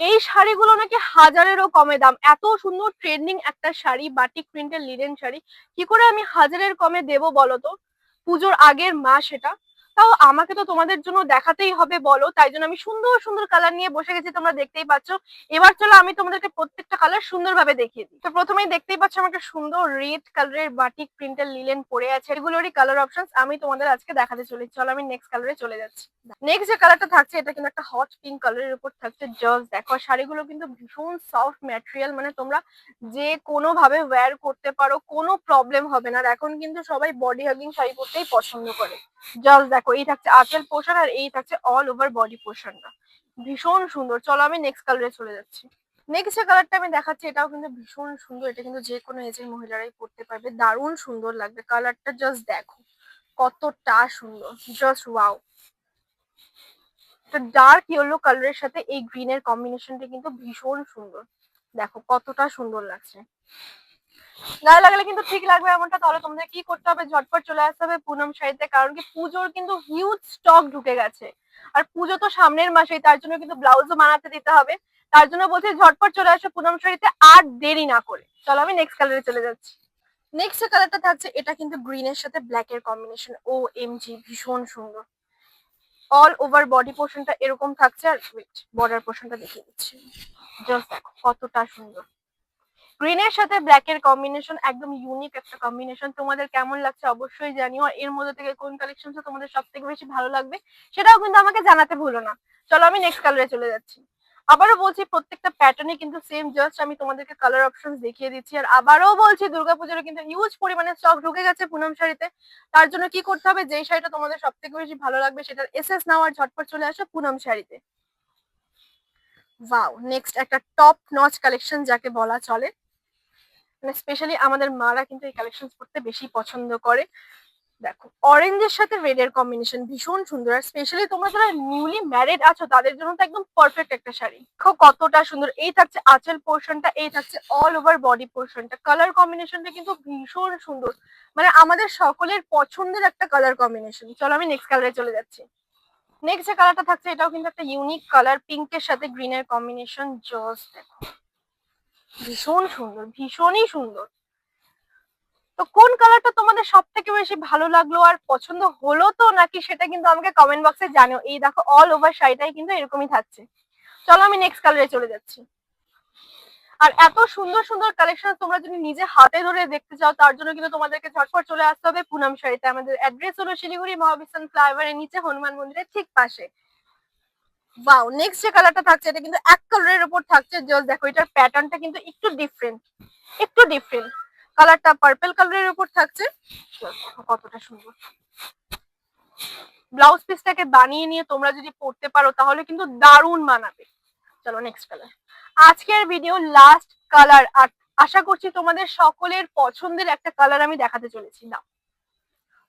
এই শাড়িগুলো নাকি হাজারেরও কমে দাম। এত সুন্দর ট্রেন্ডিং একটা শাড়ি বাটিক প্রিন্টের লিনেন শাড়ি। কি করে আমি হাজারের কমে দেব বলো তো? পুজোর আগের মাস এটা। তাও আমাকে তো তোমাদের জন্য দেখাতেই হবে, বলো। তাই জন্য আমি সুন্দর সুন্দর কালার নিয়ে বসে গেছি, তোমরা দেখতেই পাচ্ছ। এবার চলো আমি তোমাদেরকে প্রত্যেকটা কালার সুন্দরভাবে দেখিয়ে দিই। তো প্রথমেই দেখতেই পাচ্ছ আমাকে সুন্দর রেড কালারের বাটিক প্রিন্টের লিলেন পরে আছে। এগুলোরই কালার অপশন আমি তোমাদের আজকে দেখাতে চলেছি। চলো আমি নেক্সট কালারে চলে যাচ্ছি। নেক্সট যে কালারটা থাকছে, এটা কিন্তু একটা হট পিঙ্ক কালারের উপর থাকছে জাস্ট দেখো শাড়িগুলো কিন্তু ভীষণ সফট ম্যাটেরিয়াল মানে তোমরা যে কোনো ভাবে ওয়্যার করতে পারো, কোনো প্রবলেম হবে না। আর এখন কিন্তু সবাই বডি হাগিং শাড়ি পরতেই পছন্দ করে। জাস্ট দেখো এই থাকছে আঁচল পোর্শন আর এই থাকছে অল ওভার বডি পোর্শনটা ভীষণ সুন্দর। চলো আমি নেক্সট কালারে চলে যাচ্ছি। নেক্সট যে কালারটা আমি দেখাচ্ছি, এটাও কিন্তু ভীষণ সুন্দর। এটা কিন্তু যে কোনো এজের মহিলারাই পরতে পারবে। দারুণ সুন্দর লাগবে। কালারটা জাস্ট দেখো, কতটা সুন্দর। জাস্ট ওয়াও ডার্ক ইয়েলো কালারের সাথে এই গ্রিনের কম্বিনেশনটা কিন্তু ভীষণ সুন্দর। দেখো, কতটা সুন্দর লাগছে। গায়ে লাগলে কিন্তু ঠিক লাগবে এমনটা, তাহলে তোমাদের কি করতে হবে? ঝটপট চলে আসতে হবে পুনম শাড়িতে কারণ কি পুজোর কিন্তু হিউজ স্টক ঢুকে গেছে। আর পুজো তো সামনের মাসেই, তার জন্য কিন্তু ব্লাউজও বানাতে দিতে হবে। তার জন্য বলছি ঝটপট চলে আসো পুনম শাড়িতে আর দেরি না করে। চলো আমি নেক্সট কালারে চলে যাচ্ছি। নেক্সট কালারটা থাকছে, এটা কিন্তু গ্রিনের সাথে ব্ল্যাক এর কম্বিনেশন ও এম জি ভীষণ সুন্দর। অল ওভার বডি পোর্শনটা এরকম থাকছে, আর বর্ডার পোর্শনটা দেখিয়ে দিচ্ছি। জাস্ট কতটা সুন্দর। গ্রিনের সাথে ব্ল্যাক এর কম্বিনেশন একদম ইউনিক একটা কম্বিনেশন তোমাদের কেমন লাগছে অবশ্যই জানিও। এর মধ্যে থেকে কোন কালেকশনটা তোমাদের সব থেকে বেশি ভালো লাগবে, সেটাও কিন্তু আমাকে জানাতে ভুলো না। চলো আমি নেক্সট কালারে চলে যাচ্ছি। আবারও বলছি, প্রত্যেকটা প্যাটার্নে কিন্তু সেম জাস্ট আমি তোমাদেরকে কালার অপশন দেখিয়ে দিচ্ছি। আর আবারও বলছি দুর্গাপুজোর কিন্তু হিউজ পরিমাণে স্টক ঢুকে গেছে পুনম শাড়িতে। তার জন্য কি করতে হবে? যেই শাড়িটা তোমাদের সব থেকে বেশি ভালো লাগবে, সেটার এসএস নাও আর ঝটপট চলে আসো পুনম শাড়িতে। ওয়াও নেক্সট একটা টপ নচ কালেকশন যাকে বলা চলে। মানে স্পেশালি আমাদের মারা কিন্তু এই কালেকশন করতে বেশি পছন্দ করে। দেখো অরেঞ্জের সাথে রেড এর কম্বিনেশন ভীষণ সুন্দর। আর স্পেশালি তোমরা যারা নিউলি ম্যারিড আছো, তাদের জন্য তো একদম পারফেক্ট একটা শাড়ি। দেখো কতটা সুন্দর। এই থাকছে আঁচল পোর্শনটা এই থাকছে অল ওভার বডি পোর্শনটা কালার কম্বিনেশনটা কিন্তু ভীষণ সুন্দর। মানে আমাদের সকলের পছন্দের একটা কালার কম্বিনেশন চলো আমি নেক্সট কালারে চলে যাচ্ছি। নেক্সট যে কালারটা থাকছে, এটাও কিন্তু একটা ইউনিক কালার পিঙ্কের সাথে গ্রিনের কম্বিনেশন জস দেখো। ভীষণ সুন্দর, ভীষণই সুন্দর। তো কোন কালারটা তোমাদের সব থেকে বেশি ভালো লাগল আর পছন্দ হলো তো নাকি সেটা কিন্তু আমাকে কমেন্ট বক্সে জানিও। এই দেখো অল ওভার শাড়িটাই কিন্তু এরকমই থাকছে। চলো আমি নেক্সট কালারে চলে যাচ্ছি। আর এত সুন্দর সুন্দর কালেকশন তোমরা যদি নিজে হাতে ধরে দেখতে চাও, তার জন্য কিন্তু তোমাদেরকে ঝটপট চলে আসতে হবে। পুনম শাড়িতে আমাদের অ্যাড্রেস হলো শিলিগুড়ি মহাবিস্তান ফ্লাইওভারের নিচে হনুমান মন্দিরের ঠিক পাশে। ওয়াও নেক্সট যে কালারটা থাকছে, এটা কিন্তু এক কালারের উপর থাকছে জাস্ট দেখো, এটার প্যাটার্নটা কিন্তু একটু ডিফারেন্ট একটু ডিফারেন্ট কালারটা পার্পল কালারের উপর থাকছে। কতটা সুন্দর। ব্লাউজ পিসটাকে বানিয়ে নিয়ে তোমরা যদি পড়তে পারো, তাহলে কিন্তু দারুণ মানাবে। চলো নেক্সট কালার আজকের ভিডিও লাস্ট কালার আর আশা করছি তোমাদের সকলের পছন্দের একটা কালার আমি দেখাতে চলেছি। না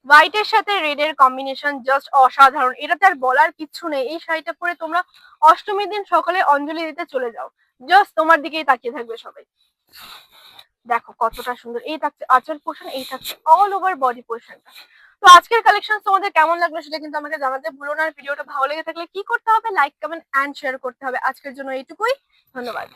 হোয়াইটের সাথে রেড এর কম্বিনেশন জাস্ট অসাধারণ। এটাতে আর বলার কিচ্ছু নেই। এই শাড়িটা পরে তোমরা অষ্টমীর দিন সকালে অঞ্জলি দিতে চলে যাও। জাস্ট তোমার দিকেই তাকিয়ে থাকবে সবাই। দেখো কতটা সুন্দর। এই থাকছে আঁচল পোর্শন এই থাকছে অল ওভার বডি পোর্শনটা তো আজকের কালেকশন তোমাদের কেমন লাগল সেটা কিন্তু আমাকে জানাতে ভুলো না। ভিডিওটা ভালো লেগে থাকলে কি করতে হবে? লাইক কমেন্ট অ্যান্ড শেয়ার করতে হবে। আজকের জন্য এইটুকুই। ধন্যবাদ।